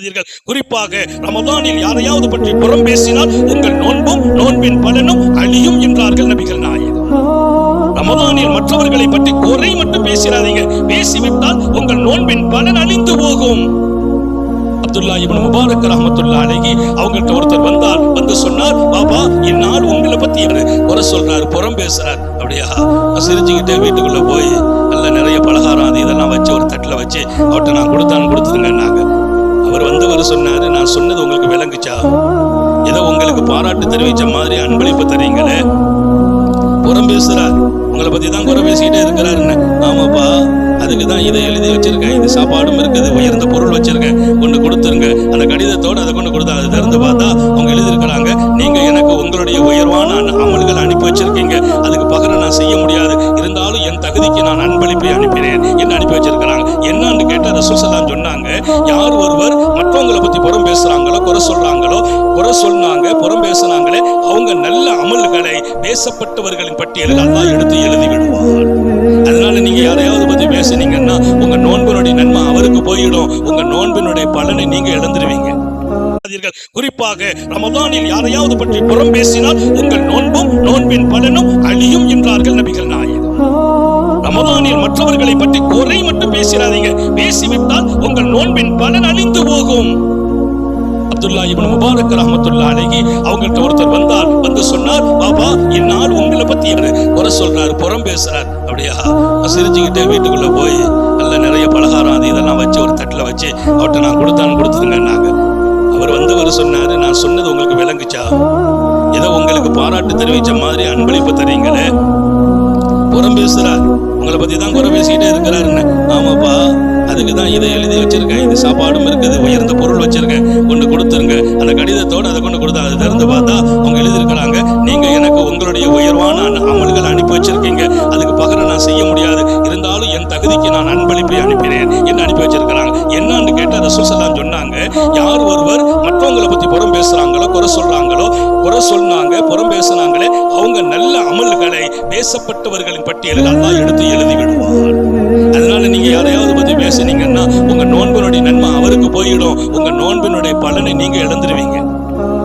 பேசாதீர்கள் குறிப்பாக ரமதானில் யாரையாவது பற்றி புறம் பேசினால் உங்கள் நோன்பும் நோன்பின் பலனும் அழியும் என்றார்கள் நபிகள் நாயகம். ரமதானில் மற்றவர்களை பற்றி குறை மட்டும் பேசிடாதீங்க பேசிவிட்டால் உங்கள் நோன்பின் பலன் அழிந்து போகும். அப்துல்லா இவன் முபாரக் ரஹமத்துல்லா அழகி அவங்கள்ட்ட ஒருத்தர் வந்தார். வந்து சொன்னார் பாபா என்னால் உங்களை பத்தி குறை சொல்றாரு புறம் பேசுறார். அப்படியா? சிரிச்சுக்கிட்டே வீட்டுக்குள்ள போய் நல்ல நிறைய பலகாரம் அது இதெல்லாம் வச்சு ஒரு தட்டில் வச்சு அவர்கிட்ட நான் கொடுத்தான் கொடுத்து தெரிவிச்சா? ஏதோ உங்களுக்கு பாராட்டு தெரிவிச்ச மாதிரி அன்பளிப்பு தரீங்களே புறம் பேசுறார். உங்களை பத்தி தான் குறை பேசிக்கிட்டே இருக்கிறாருன்னு. ஆமாப்பா அதுக்கு தான் இதை எழுதி வச்சிருக்கேன். இது சாப்பாடும் இருக்குது உயர்ந்த பொருள் வச்சிருக்கேன். கொண்டு கொடுத்துருங்க. அந்த கடிதத்தோட அதை கொண்டு கொடுத்தா அது திறந்து பார்த்தா குறை சொன்னாங்க புறம் பேசினாங்களே அவங்க நல்ல அமல்களை பேசப்பட்டவர்களின் பட்டியலில் அல்லா எடுத்து எழுதி விடுவார் அதனால நீங்க யாரையாவது பத்தி பேசுனீங்கன்னா உங்க நோன்பினுடைய நன்மை அவருக்கு போயிடும். உங்க நோன்பினுடைய பலனை நீங்க இழந்துருவீங்க. குறிப்பாக ரமதானில் யாரையாவது பற்றி புறம் பேசினால் உங்கள் நோன்பும் நோன்பின் பலனும் அழியும் என்றார்கள் நபிகள் நாயகம். ரமதானில் மற்றவர்களை பற்றி குறை மட்டும் பேசிடாதீங்க பேசிவிட்டால் உங்கள் நோன்பின் பலன் அழிந்து போகும். அப்துல்லா இவன் முபாரக் ரஹமத்துல்லா அழகி அவங்கள்ட்ட ஒருத்தர் வந்தார் வந்து சொன்னார் பாபா என்னால் உங்களை பத்தி இவரு குறை சொல்றாரு புறம் பேசுறார். அப்படியா? சிரிச்சுக்கிட்டே வீட்டுக்குள்ள போய் நல்ல நிறைய பலகாரம் அது இதெல்லாம் வச்சு ஒரு தட்டுல வச்சு அவர்கிட்ட நான் கொடுத்தான்னு கொடுத்துருங்கன்னாங்க அவர் வந்தவர் சொன்னாரு நான் சொன்னது உங்களுக்கு விளங்குச்சா? ஏதோ உங்களுக்கு பாராட்டு தெரிவிச்ச மாதிரி அன்பளிப்பு தரீங்களே புறம் பேசுறார். உங்களை பத்தி தான் குறை பேசிக்கிட்டே இருக்கிறாரு அதுக்கு தான் இதை எழுதி வச்சிருக்கேன். இது சாப்பாடும் இருக்குது உயர்ந்த பொருள் வச்சிருக்கேன். கொண்டு கொடுத்துருங்க. அந்த கடிதத்தோடு அதை கொண்டு கொடுத்தா அதை திறந்து பார்த்தா அவங்க எழுதியிருக்கிறாங்க. நீங்கள் எனக்கு உங்களுடைய உயர்வான அன- அமல்கள் அனுப்பி வச்சிருக்கீங்க. அதுக்கு பகரம் நான் செய்ய முடியாது. இருந்தாலும் என் தகுதிக்கு நான் அன்பளிப்பை அனுப்பினேன். என்ன அனுப்பி வச்சிருக்கிறாங்க? என்னன்னு கேட்ட ரசூல் ஸல்லல்லாஹு சொன்னாங்க. யார் ஒருவர் மற்றவங்களை பற்றி புறம் பேசுகிறாங்களோ குறை சொல்கிறாங்களோ குறை சொன்னாங்க புறம் நல்ல அமல்களை பேசப்பட்டவர்களின் பட்டியலில் அல்லா எடுத்து எழுதி விடுவார் அதனால நீங்க யாரையாவது பத்தி பேசுனீங்கன்னா உங்க நோன்பினுடைய நன்மை அவருக்கு போயிடும். உங்க நோன்பினுடைய பலனை நீங்க இழந்துருவீங்க.